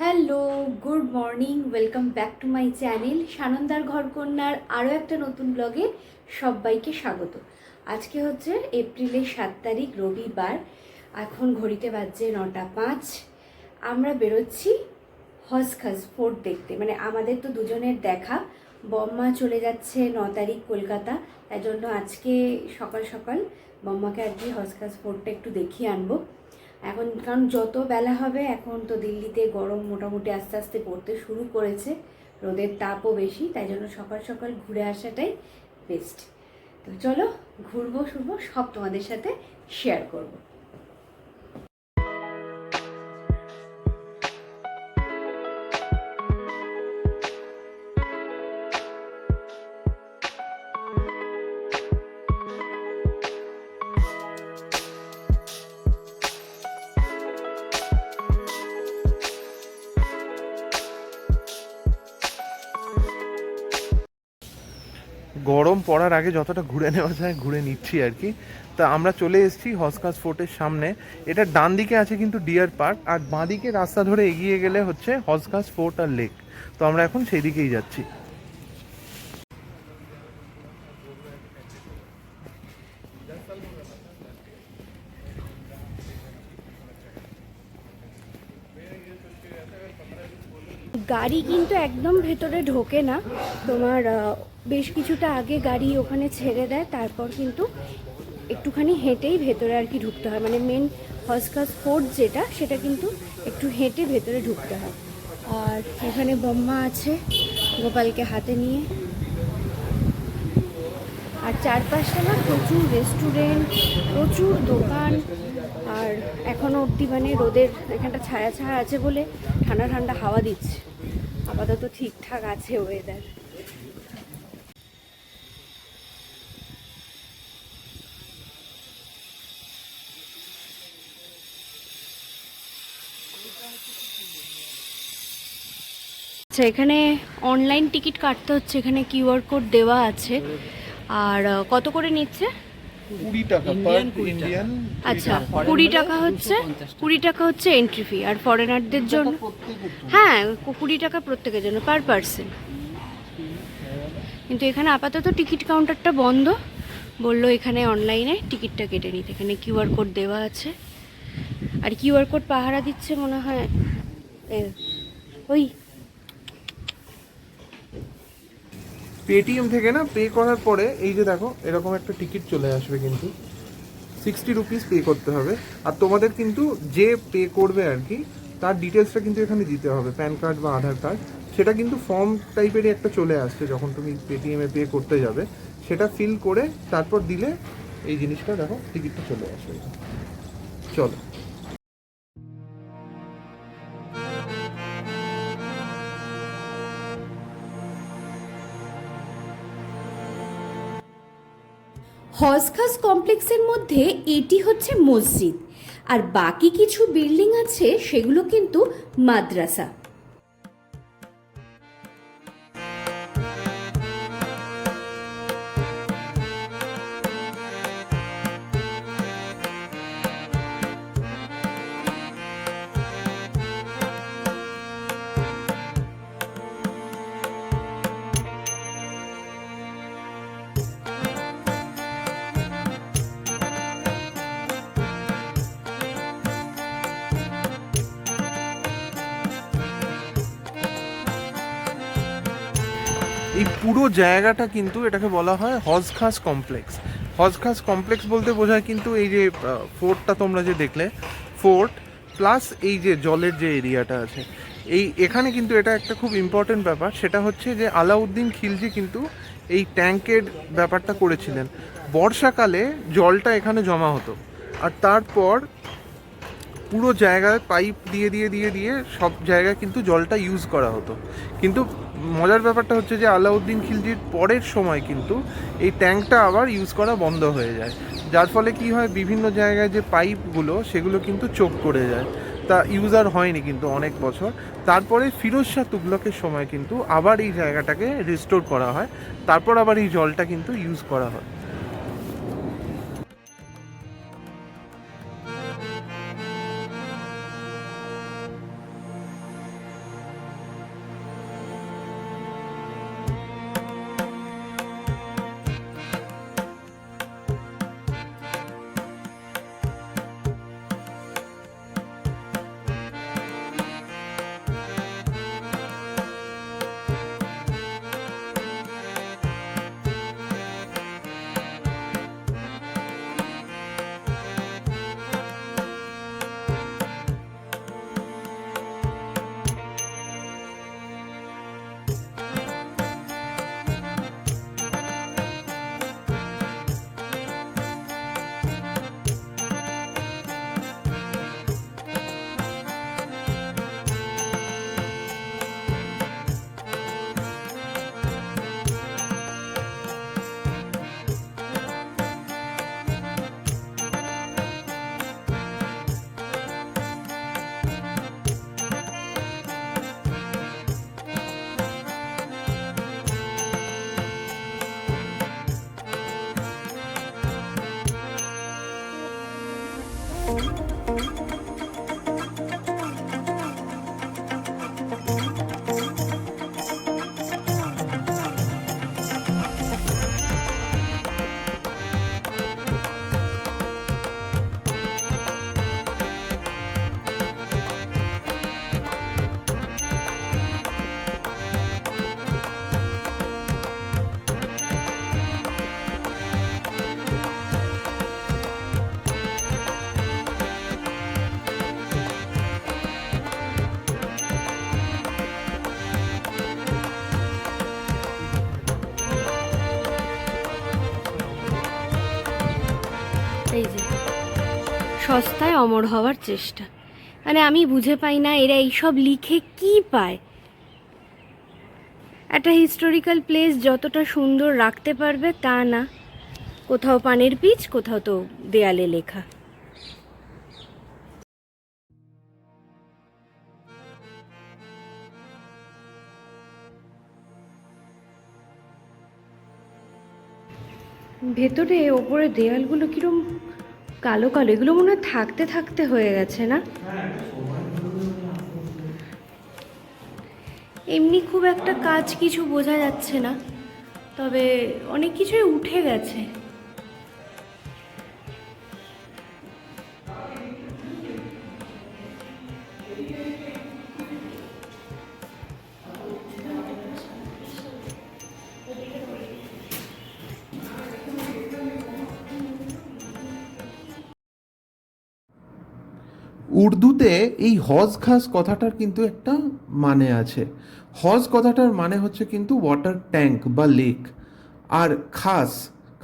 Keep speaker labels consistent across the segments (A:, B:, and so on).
A: Hello good morning welcome back to my channel সানন্দার ঘরকন্যার আরও একটা নতুন ব্লগে সবাইকে স্বাগত। আজকে হচ্ছে এপ্রিলের সাত তারিখ, রবিবার, এখন ঘড়িতে বাজছে নটা পাঁচ। আমরা বেরোচ্ছি হজখাস ফোর্ট দেখতে। মানে আমাদের তো দুজনের দেখা। বম্মা চলে যাচ্ছে ন তারিখ কলকাতা তাই জন্য আজকে সকাল সকাল বম্মাকে আর কি হজখাস ফোর্টটা একটু দেখিয়ে আনব। এখন, কারণ যত বেলা হবে, এখন তো দিল্লিতে গরম মোটামুটি আস্তে আস্তে পড়তে শুরু করেছে। রোদের তাপও বেশি, তাই জন্য সকাল সকাল ঘুরে আসাটাই বেস্ট তো চলো, ঘুরবো, শুরবো, সব তোমাদের সাথে শেয়ার করব।
B: গরম পড়ার আগে যতটা ঘুরে নেওয়া যায়, ঘুরে নিচ্ছি আর কি। তা আমরা চলে এসেছি হসকাস ফোর্টের সামনে। এটা ডান দিকে আছে কিন্তু ডিয়ার পার্ক, আর বাঁদিকে রাস্তা ধরে এগিয়ে গেলে হচ্ছে হসকাস ফোর্ট আর লেক। তো আমরা এখন সেই দিকেই যাচ্ছি।
A: গাড়ি কিন্তু একদম ভেতরে ঢোকে না। তোমার বেশ কিছুটা আগে গাড়ি ওখানে ছেড়ে দেয়, তারপর কিন্তু একটুখানি হেঁটেই ভেতরে আর কি ঢুকতে হয়। মানে মেন হসকাস ফোর্ট যেটা, সেটা কিন্তু একটু হেঁটে ভেতরে ঢুকতে হয়। আর এখানে বম্মা আছে, গোপালকে হাতে নিয়ে। আর চারপাশটা না প্রচুর রেস্টুরেন্ট প্রচুর দোকান, আর এখনও অবধি মানে রোদের এখানটা ছায়া ছায়া আছে বলে ঠান্ডা ঠান্ডা হাওয়া দিচ্ছে। আপাতত ঠিকঠাক আছে ওয়েদার আচ্ছা এখানে অনলাইন টিকিট কাটতে হচ্ছে, এখানে কিউআর কোড দেওয়া আছে। আর কত করে নিচ্ছে?
B: কুড়ি টাকা পার ইন্ডিয়ান
A: আচ্ছা কুড়ি টাকা হচ্ছে কুড়ি টাকা হচ্ছে এন্ট্রি ফি আর ফরেনারদের জন্য হ্যাঁ কুড়ি টাকা প্রত্যেকের জন্য পার পার্সন কিন্তু এখানে আপাতত টিকিট কাউন্টারটা বন্ধ। বলল এখানে অনলাইনে টিকিটটা কেটে নিতে। এখানে কিউআর কোড দেওয়া আছে। আর কিউআর কোড পাহারা দিচ্ছে মনে হয় ওই
B: পেটিএম থেকে না পে করার পরে, এই যে দেখো, এরকম একটা টিকিট চলে আসবে কিন্তু। সিক্সটি রুপিস পে করতে হবে। আর তোমাদের কিন্তু যে পে করবে আর কি, তার ডিটেলসটা কিন্তু এখানে দিতে হবে। প্যান কার্ড বা আধার কার্ড সেটা কিন্তু ফর্ম টাইপেরই একটা চলে আসছে যখন তুমি পেটিএমে পে করতে যাবে। সেটা ফিল করে তারপর দিলে এই জিনিসটা দেখো টিকিটটা চলে আসবে। চলো।
A: হজখাস কমপ্লেক্সের মধ্যে এটি হচ্ছে মসজিদ। আর বাকি কিছু বিল্ডিং আছে সেগুলো কিন্তু মাদ্রাসা।
B: জায়গাটা কিন্তু এটাকে বলা হয় হজখাস কমপ্লেক্স। হজখাস কমপ্লেক্স বলতে বোঝায় কিন্তু এই যে ফোর্টটা তোমরা যে দেখলে, ফোর্ট প্লাস এই যে জলের যে এরিয়াটা আছে। এই, এখানে কিন্তু এটা একটা খুব ইম্পর্টেন্ট ব্যাপার, সেটা হচ্ছে যে আলাউদ্দিন খিলজি কিন্তু এই ট্যাঙ্কের ব্যাপারটা করেছিলেন। বর্ষাকালে জলটা এখানে জমা হতো। আর তারপর পুরো জায়গায় পাইপ দিয়ে দিয়ে দিয়ে দিয়ে সব জায়গায় কিন্তু জলটা ইউজ করা হতো। কিন্তু মজার ব্যাপারটা হচ্ছে যে আলাউদ্দিন খিলজির পরের সময় কিন্তু এই ট্যাঙ্কটা আবার ইউজ করা বন্ধ হয়ে যায়। যার ফলে কি হয়, বিভিন্ন জায়গায় যে পাইপগুলো, সেগুলো কিন্তু চোখ করে যায়। তা ইউজার হয়নি কিন্তু অনেক বছর। তারপরে ফিরোজ শাহ তুগলকের সময় কিন্তু আবার এই জায়গাটাকে রিস্টোর করা হয়। তারপর আবার এই জলটা কিন্তু ইউজ করা হয়।
A: সস্তায় অমর হওয়ার চেষ্টা। মানে আমি বুঝে পাই না এরা এইসব লিখে কি পায়। একটা হিস্টোরিক্যাল প্লেস যতটা সুন্দর রাখতে পারবে তা না। কোথাও পানের পিচ কোথাও তো দেয়ালে লেখা। ভেতরে, ওপরে দেয়ালগুলো কিরম কালো কালো, এগুলো মনে হয় থাকতে থাকতে হয়ে গেছে না? এমনি খুব একটা কাজ কিছু বোঝা যাচ্ছে না, তবে অনেক কিছুই উঠে গেছে।
B: উর্দুতে এই হজ খাস কথাটার কিন্তু একটা মানে আছে। হজ কথাটার মানে হচ্ছে কিন্তু ওয়াটার ট্যাঙ্ক বা লেক আর খাস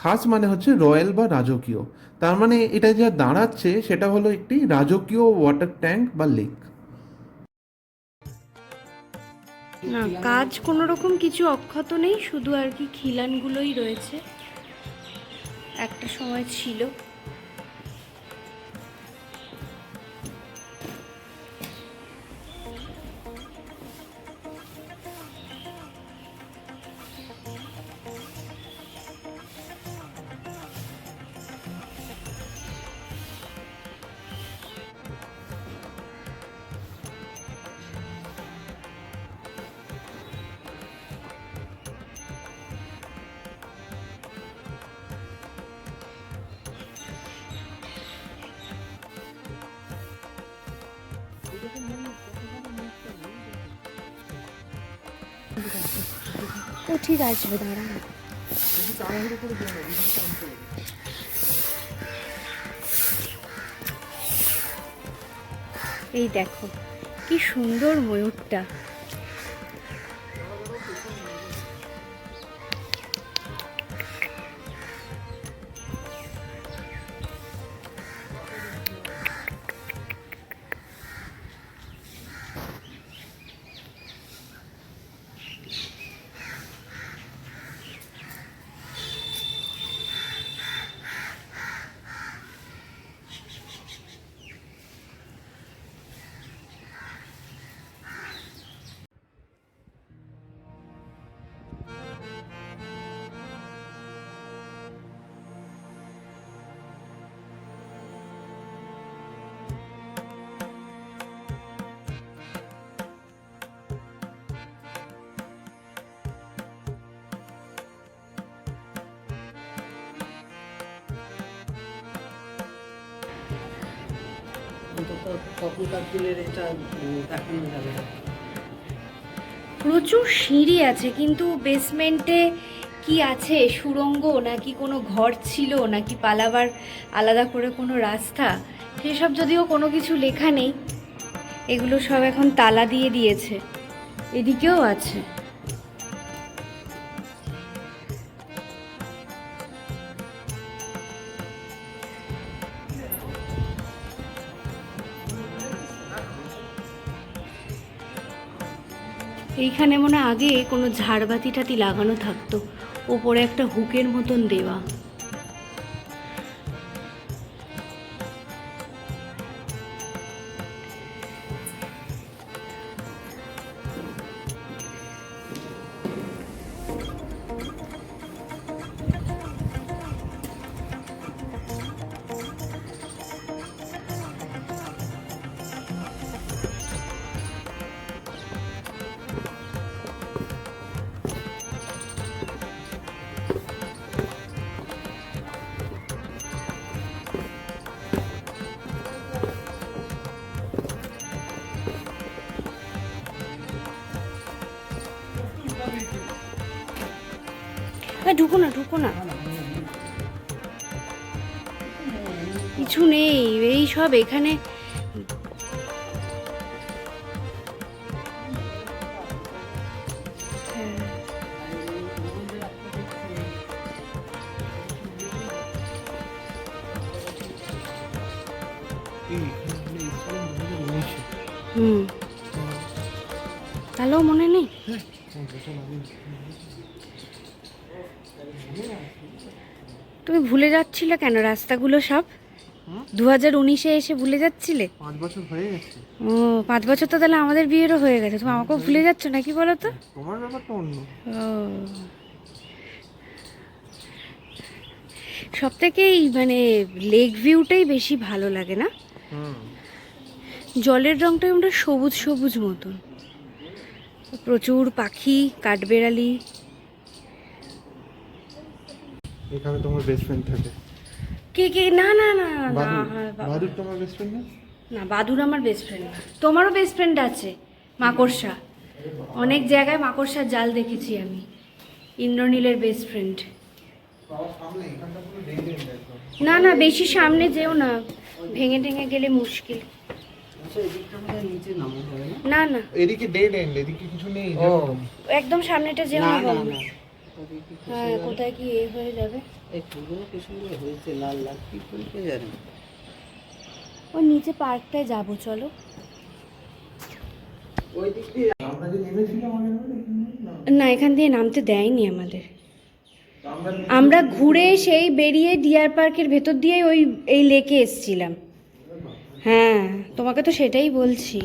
B: খাস মানে হচ্ছে রয়্যাল বা রাজকীয়। তার মানে এটা যা দাঁড়াচ্ছে সেটা হলো একটি রাজকীয় ওয়াটার ট্যাঙ্ক বা লেক
A: না, কাজ কোনো রকম কিছু অক্ষত নেই, শুধু আর কি খিলানগুলোই রয়েছে। একটা সময় ছিল। ঠিক আসবে দাঁড়া। এই দেখো কি সুন্দর ময়ূরটা। প্রচুর সিঁড়ি আছে, কিন্তু বেসমেন্টে কি আছে? সুড়ঙ্গ নাকি কোনো ঘর ছিল, নাকি পালাবার আলাদা করে কোনো রাস্তা? সেসব যদিও কোনো কিছু লেখা নেই, এগুলো সব এখন তালা দিয়ে দিয়েছে, এদিকেও আছে। এইখানে মনে আগে কোনো ঝাড়বাতি টাতি লাগানো থাকতো। ওপরে একটা হুকের মতন দেওয়া। ঢুকো না ঢুকো না। কিছু নেই এই সব এখানে। হুম। তাহলেও মনে নেই? তুমি ভুলে যাচ্ছিলে কেন? রাস্তাগুলো সব? দু হাজার উনিশে এসে ভুলে যাচ্ছিলে?
B: পাঁচ বছর হয়ে গেছে।
A: ও পাঁচ বছর তো তাহলে আমাদের বিয়েরও হয়ে গেছে। তুমি আমাকেও ভুলে যাচ্ছ নাকি বলো তো?
B: তোমার ব্যাপারটা অন্য।
A: ও। সব থেকেই মানে লেক ভিউটাই বেশি ভালো লাগে না? জলের রংটা আমরা সবুজ সবুজ মতন। প্রচুর পাখি কাঠবেড়ালি
B: এখানে তোমার বেস্ট ফ্রেন্ড থাকে।
A: কে কে? না না না না
B: বাদুর তোমার বেস্ট ফ্রেন্ড না?
A: না বাদুর আমার বেস্ট ফ্রেন্ড না। তোমারও বেস্ট ফ্রেন্ড আছে মাকড়সা। অনেক জায়গায় মাকড়সার জাল দেখেছি আমি। ইন্দ্রনীলের বেস্ট ফ্রেন্ড না না বেশি সামনে যেও না। ভেঙে টেঙে গেলে মুশকিল।
C: আচ্ছা না?
A: না
B: এদিকে ডেড এন্ড এদিকে কিছু নেই।
A: একদম সামনেটা যেও
C: না।
A: হ্যাঁ কোথায় কি এ হয়ে যাবে?
C: এই ফুলগুলো কি সুন্দর হয়েছে লাল লাল কি ফুল কে জানে
A: ওই নিচে পার্কটায় যাব চলো।
C: ওই দিক দিয়ে
B: আমরা যে নেমেছিলাম আগের বার এখানে না।
A: এখান দিয়ে নামতে দেয়নি আমাদের।
B: আমরা
A: আমরা ঘুরে সেই বেরিয়ে ডিয়ার পার্কের ভেতর দিয়ে ওই এই লেকে এসছিলাম। হ্যাঁ তোমাকে তো সেটাই বলছি।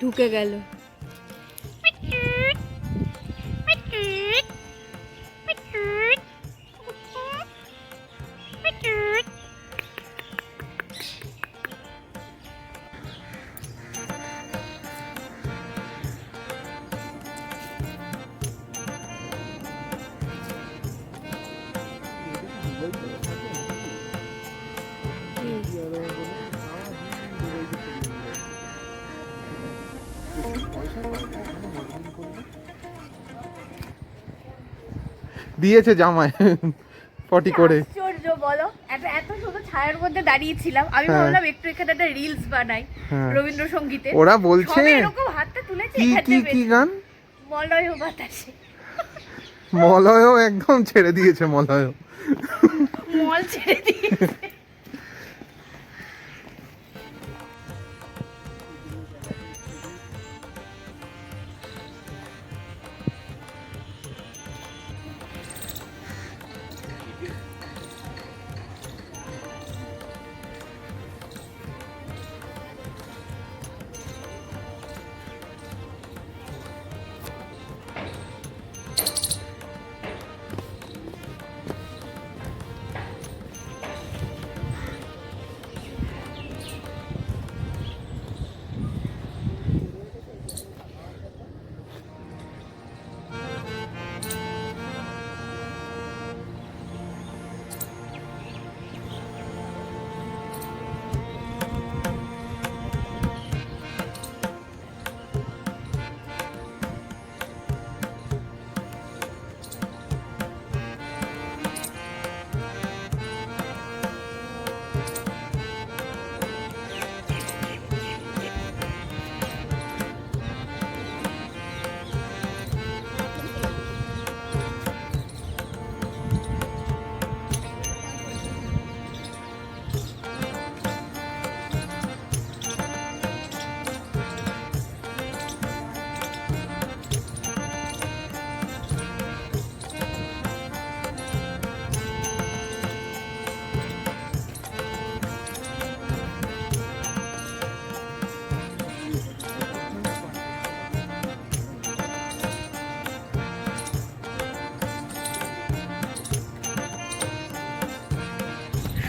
A: ঢুকে গেল।
B: দিয়েছে জামায় পটি করে।
A: আশ্চর্য বলো? এত এত সুন্দর ছায়ার মধ্যে দাঁড়িয়েছিলাম। আমি
B: হ্যাঁ।
A: ভাবলাম একটু এখানে একটা রিলস বানাই
B: হ্যাঁ।
A: রবীন্দ্রসঙ্গীতে
B: ওরা বলছে
A: এরকম হাতটা তুলেছে
B: কি কি কি গান?
A: মলয় বাতাসে।
B: মলয়ও একদম ছেড়ে দিয়েছে মলয়
A: মল ছেড়ে দিয়েছে।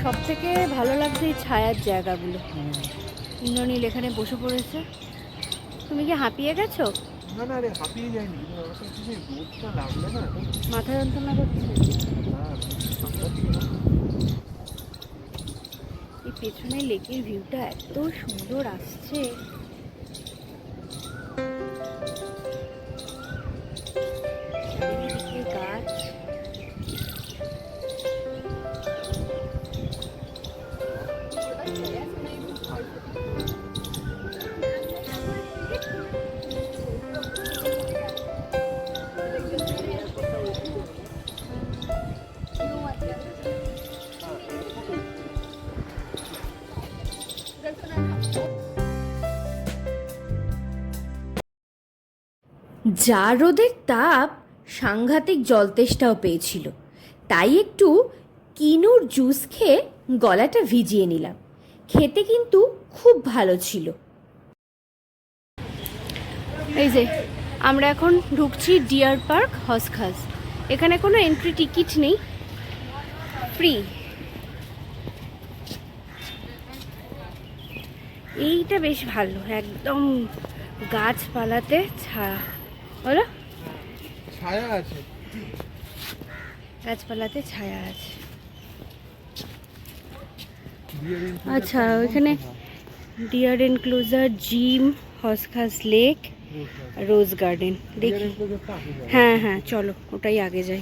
A: সব থেকে ভালো লাগছে এই ছায়ার জায়গাগুলো। ইন্দ্রনীল এখানে বসে পড়েছে। তুমি কি হাঁপিয়ে গেছো?
B: না না রে হাঁপিয়ে যায়নি। লাগলে না।
A: মাথা যন্ত্রণা করছে। এই পেছনে লেকের ভিউটা এত সুন্দর আসছে। যা রোদের তাপ, সাংঘাতিক জলতেষ্টাও পেয়েছিল। তাই একটু কিনুর জুস খেয়ে গলাটা ভিজিয়ে নিলাম। খেতে কিন্তু খুব ভালো ছিল। এই যে, আমরা এখন ঢুকছি ডিয়ার পার্ক হসখাস। এখানে কোনো এন্ট্রি টিকিট নেই। ফ্রি এইটা বেশ ভালো, একদম গাছপালাতে ছা বলো
B: ছায়া আছে।
A: গাছপালাতে ছায়া আছে। আচ্ছা, ওইখানে deer enclosure gym Hauz Khas lake rose
B: garden
A: দেখি। হ্যাঁ হ্যাঁ চলো ওটাই আগে যাই।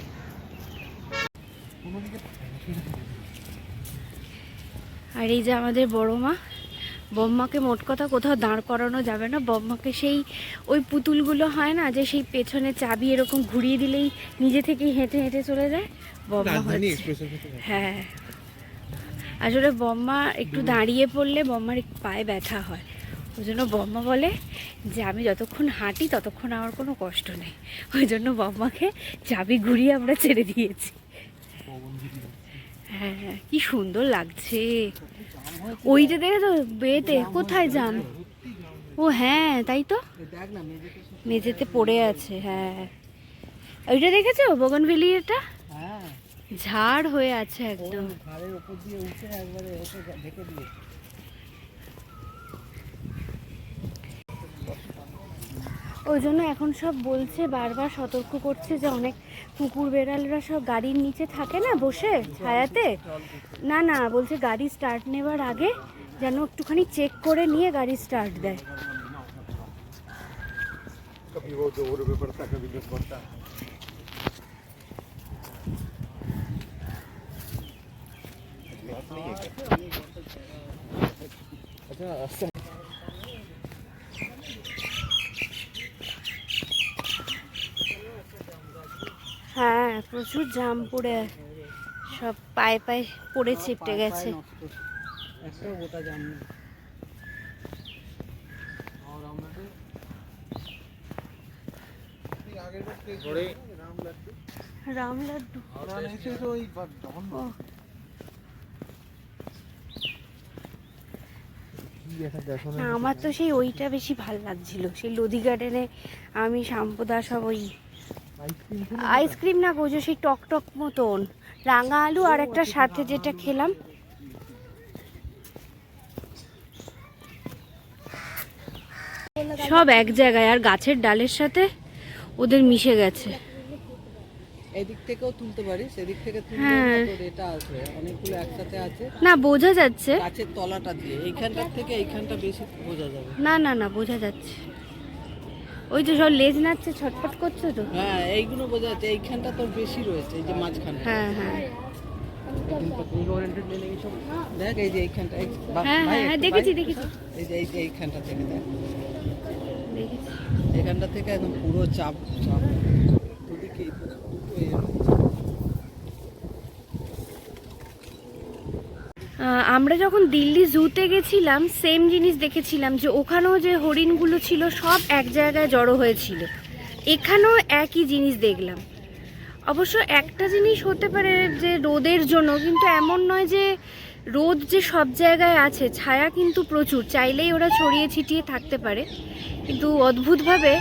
A: আর এই যে আমাদের বড় মা বম্মাকে মোট কথা কোথাও দাঁড় করানো যাবে না। বম্মাকে সেই ওই পুতুলগুলো হয় না যে সেই পেছনে চাবি এরকম ঘুরিয়ে দিলেই নিজে থেকেই হেঁটে হেঁটে চলে যায়? বম্মা। হ্যাঁ। আসলে বম্মা একটু দাঁড়িয়ে পড়লে বম্মার একটু পায়ে ব্যথা হয়। ওই জন্য বম্মা বলে যে আমি যতক্ষণ হাঁটি ততক্ষণ আমার কোনো কষ্ট নেই। ওই জন্য বম্মাকে চাবি ঘুরিয়ে আমরা ছেড়ে দিয়েছি। হ্যাঁ হ্যাঁ কি সুন্দর লাগছে। ওইটা দেখে তো বেতে কোথায় যান? ও হ্যাঁ তাই তো?
C: মেঝেতে
A: পড়ে আছে হ্যাঁ। ওইটা দেখেছ বগন ভেলি এটা?
C: হ্যাঁ।
A: ঝাড় হয়ে আছে একদম
C: ঘাড়ের উপর দিয়ে উঠে একবারে ওকে ঢেকে দিয়ে
A: ওই জন্য এখন সব বলছে বারবার সতর্ক করছে যে অনেক কুকুর বেড়ালরা সব গাড়ির নিচে থাকে না বসে ছায়াতে না না বলছে গাড়ি স্টার্ট নেবার আগে যেন একটুখানি চেক করে নিয়ে গাড়ি স্টার্ট দেয়
B: कभी वो दो रुपए पड़ता कभी दस पड़ता अच्छा
A: হ্যাঁ প্রচুর জাম পড়ে সব পায়ে পায়ে পড়ে চিপটে গেছে।
B: রাম লাড্ডু। আমরা তো
A: সেই ওইটা বেশি ভালো লাগছিল। সেই লদি গার্ডেনে আমি শাম্পদা সব ওই
B: আইসক্রিম
A: না গোজো সেই টক টক মতন। রাঙা আলু আর একটা সাথে যেটা খেলাম। সব এক জায়গায় আর গাছের ডালের সাথে ওদের মিশে গেছে।
C: এদিক থেকেও তুলতে পারিস এদিক থেকে তুললে
A: হ্যাঁ।
C: এটা আছে অনেকগুলো একসাথে আছে।
A: না বোঝা যাচ্ছে।
C: গাছের তলাটা দিয়ে থেকে এইখানটা বেশি বোঝা যাবে।
A: না না না বোঝা যাচ্ছে। ওই যে সব লেজ নাচছে ছটফট করছে তো।
C: হ্যাঁ এইগুলো বোঝা যাচ্ছে এইখানটা তোর বেশি রয়েছে এই যে মাঝখানে
A: হ্যাঁ হ্যাঁ।
C: দেখ এই যে এইখানটা
A: হ্যাঁ, হ্যাঁ, হ্যাঁ, দেখেছি, দেখেছি।
C: এই যে এই যে এইখানটা থেকে দেখ।
A: দেখেছি।
C: এখানটা থেকে একদম পুরো চাপ চাপ।
A: আমরা যখন দিল্লি জুতে গেছিলাম সেম জিনিস দেখেছিলাম যে ওখানেও যে হরিণগুলো ছিল সব এক জায়গায় জড়ো হয়েছিল। এখানেও একই জিনিস দেখলাম। অবশ্য একটা জিনিস হতে পারে যে রোদের জন্য, কিন্তু এমন নয় যে রোদ যে সব জায়গায় আছে, ছায়া কিন্তু প্রচুর। চাইলেই ওরা ছড়িয়ে ছিটিয়ে থাকতে পারে। কিন্তু অদ্ভুতভাবে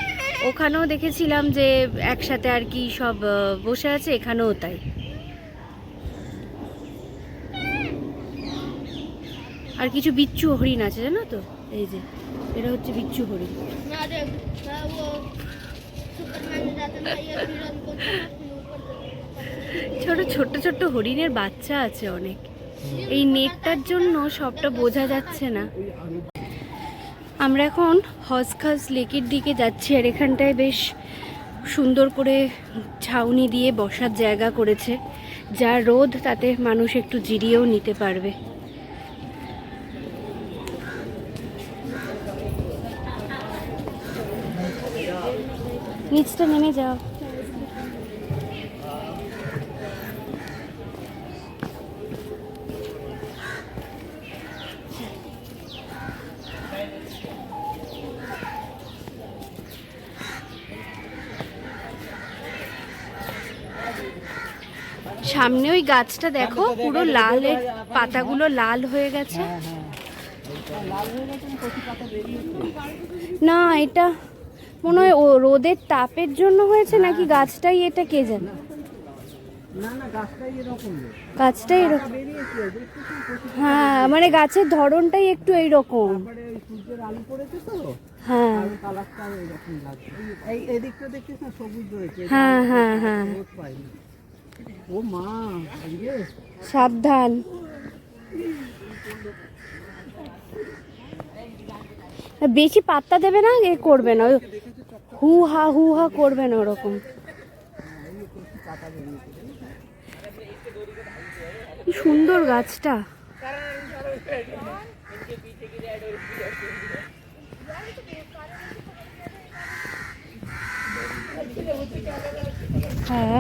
A: ওখানেও দেখেছিলাম যে একসাথে আর কি সব বসে আছে, এখানেও তাই। আর কিছু বিচ্ছু হরিণ আছে জানো তো? এই যে এটা হচ্ছে বিচ্ছু হরিণ। ছোট ছোট ছোট হরিণের বাচ্চা আছে অনেক। এই নেটটার জন্য সবটা বোঝা যাচ্ছে না। আমরা এখন হজখাস লেকের দিকে যাচ্ছি আর এখানটায় বেশ সুন্দর করে ছাউনি দিয়ে বসার জায়গা করেছে। যা রোদ তাতে মানুষ একটু জিরিয়েও নিতে পারবে। নিচটা নেমে যাও সামনে ওই গাছটা দেখো পুরো লালের পাতাগুলো লাল হয়ে গেছে।
C: হ্যাঁ হ্যাঁ। হয়ে না
A: এটা মনে হয় ও রোদের তাপের জন্য হয়েছে নাকি গাছটাই এটা কে জানে?
C: গাছটাই এরকম
A: হ্যাঁ মানে গাছের ধরনটাই একটু এইরকম। হ্যাঁ। হ্যাঁ হ্যাঁ হ্যাঁ।
C: ও মা
A: সাবধান। বেশি পাত্তা দেবে না এ করবে না। হু হা হু হা করবে না ওরকম। কি সুন্দর গাছটা। হ্যাঁ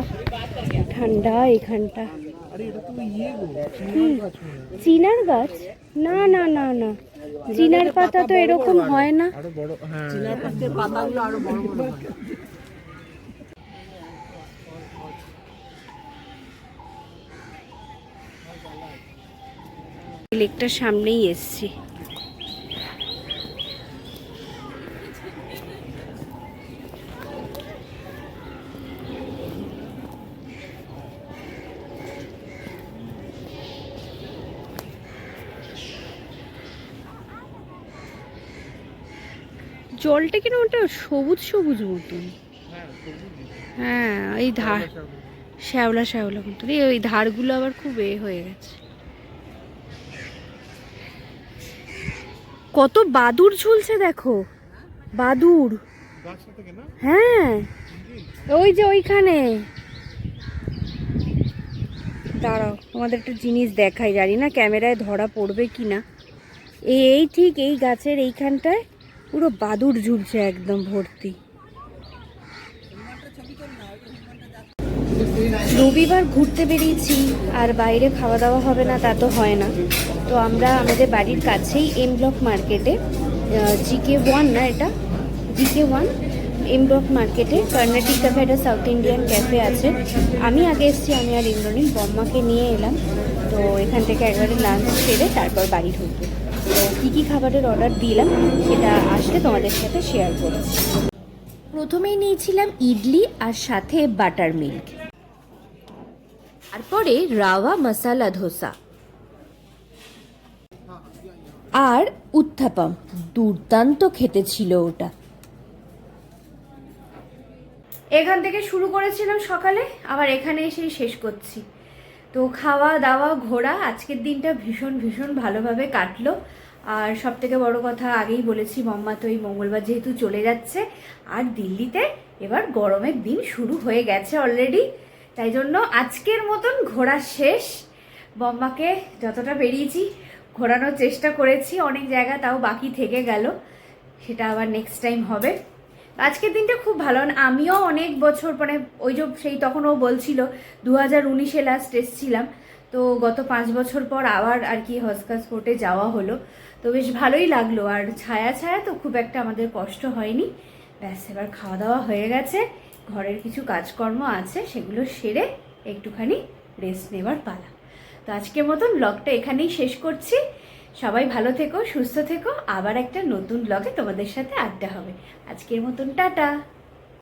A: ঠান্ডা এখানটা
C: আরে এটা তো ইয়ে।
A: চিনার গাছ না না না না। চিনার পাতা তো এরকম হয় না।
B: আরও বড় হ্যাঁ
C: চিনার পাতের পাতাগুলো আরও বড় বড় হয়।
A: লেকটার সামনেই এসছি। জলটা কেন ওটা সবুজ সবুজ মতন? হ্যাঁ এই ধার শ্যাওলা শ্যাওলা মতন। এই ওই ধারগুলো আবার খুব এ হয়ে গেছে। কত বাদুর ঝুলছে দেখো। বাদুর হ্যাঁ। ওই যে ওইখানে। দাঁড়াও, তোমাদের একটা জিনিস দেখাই। জানি না ক্যামেরায় ধরা পড়বে কি না এই ঠিক এই গাছের এইখানটায় পুরো বাদুর ঝুলছে একদম ভর্তি। রবিবার ঘুরতে বেরিয়েছি, আর বাইরে খাওয়া দাওয়া হবে না, তা তো হয় না। তো আমরা আমাদের বাড়ির কাছেই এম ব্লক মার্কেটে জিকে ওয়ান না এটা? জিকে ওয়ান এম ব্লক মার্কেটে কর্ণাটিক ক্যাফে একটা সাউথ ইন্ডিয়ান ক্যাফে আছে। আমি আগে এসেছি, আমি আর ইন্দ্রনীল, বম্মাকে নিয়ে এলাম। তো এখান থেকে একবারে লাঞ্চ সেরে তারপর বাড়ি ঢুকবো। কী কী খাবারের অর্ডার দিলাম, সেটা আসলে তোমাদের সাথে শেয়ার করছি। প্রথমেই নিয়েছিলাম ইডলি আর সাথে বাটার মিল্ক তারপরে রাওয়া মশালা ধোসা আর উত্থাপম, দুর্দান্ত খেতে ছিল ওটা। এখান থেকে শুরু করেছিলাম সকালে, আবার এখানে এসেই শেষ করছি। তো খাওয়া দাওয়া ঘোরা, আজকের দিনটা ভীষণ ভীষণ ভালোভাবে কাটলো। আর সব থেকে বড় কথা আগেই বলেছি মম্মা তো এই মঙ্গলবার যেহেতু চলে যাচ্ছে, আর দিল্লিতে এবার গরমের দিন শুরু হয়ে গেছে অলরেডি তাই জন্য আজকের মতন ঘোরা শেষ। বম্মাকে যতটা বেরিয়েছি, ঘোরানোর চেষ্টা করেছি, অনেক জায়গা তাও বাকি থেকে গেল, সেটা আবার নেক্সট টাইম হবে। আজকের দিনটা খুব ভালো, আমিও অনেক বছর মানে ওই যে সেই তখন ও বলছিল দু হাজার উনিশে লাস্ট এসছিলাম, তো গত পাঁচ বছর পর আবার আর কি হসকাস কোর্টে যাওয়া হলো। তো বেশ ভালোই লাগল। আর ছায়া ছায়া তো খুব একটা আমাদের কষ্ট হয়নি। ব্যাস, এবার খাওয়া দাওয়া হয়ে গেছে। ঘরের কিছু কাজকর্ম আছে, সেগুলো সেরে একটুখানি রেস্ট নেবার পালা। তো আজকের মতন ব্লগটা এখানেই শেষ করছি। সবাই ভালো থেকো, সুস্থ থেকো। আবার একটা নতুন ব্লগে তোমাদের সাথে আড্ডা হবে। আজকের মতন টাটা।